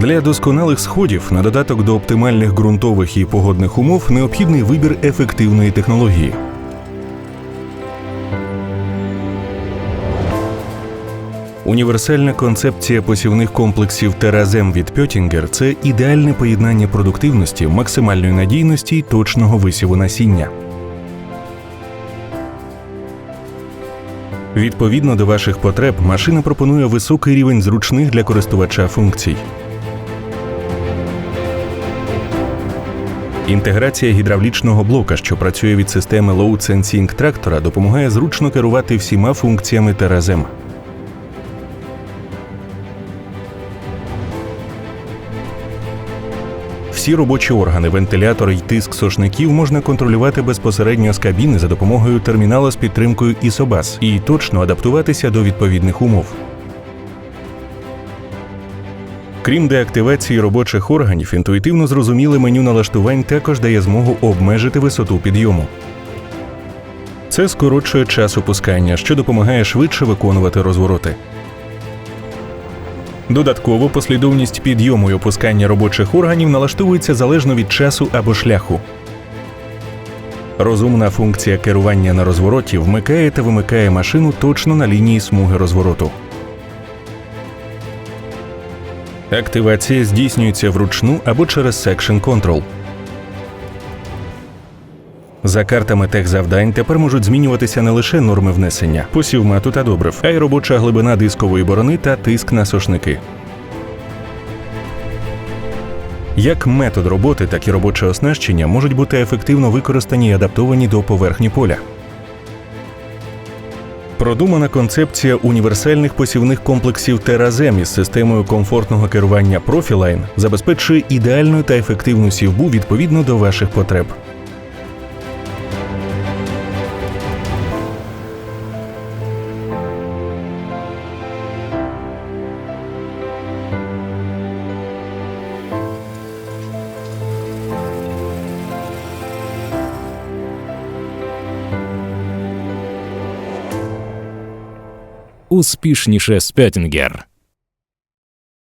Для досконалих сходів на додаток до оптимальних ґрунтових і погодних умов необхідний вибір ефективної технології. Універсальна концепція посівних комплексів Теразем від Пьотінгер це ідеальне поєднання продуктивності, максимальної надійності й точного висіву насіння. Відповідно до ваших потреб, машина пропонує високий рівень зручних для користувача функцій. Інтеграція гідравлічного блока, що працює від системи Load Sensing трактора, допомагає зручно керувати всіма функціями Теразем. Всі робочі органи, вентилятори й тиск сошників можна контролювати безпосередньо з кабіни за допомогою термінала з підтримкою ISOBUS і точно адаптуватися до відповідних умов. Крім деактивації робочих органів, інтуїтивно зрозуміле меню налаштувань також дає змогу обмежити висоту підйому. Це скорочує час опускання, що допомагає швидше виконувати розвороти. Додатково послідовність підйому і опускання робочих органів налаштовується залежно від часу або шляху. Розумна функція керування на розвороті вмикає та вимикає машину точно на лінії смуги розвороту. Активація здійснюється вручну або через Section Control. За картами техзавдань тепер можуть змінюватися не лише норми внесення, посів мату та добрив, а й робоча глибина дискової борони та тиск на сошники. Як метод роботи, так і робоче оснащення можуть бути ефективно використані і адаптовані до поверхні поля. Продумана концепція універсальних посівних комплексів Теразем із системою комфортного керування Profiline забезпечує ідеальну та ефективну сівбу відповідно до ваших потреб. Успішніше Спеттінгер.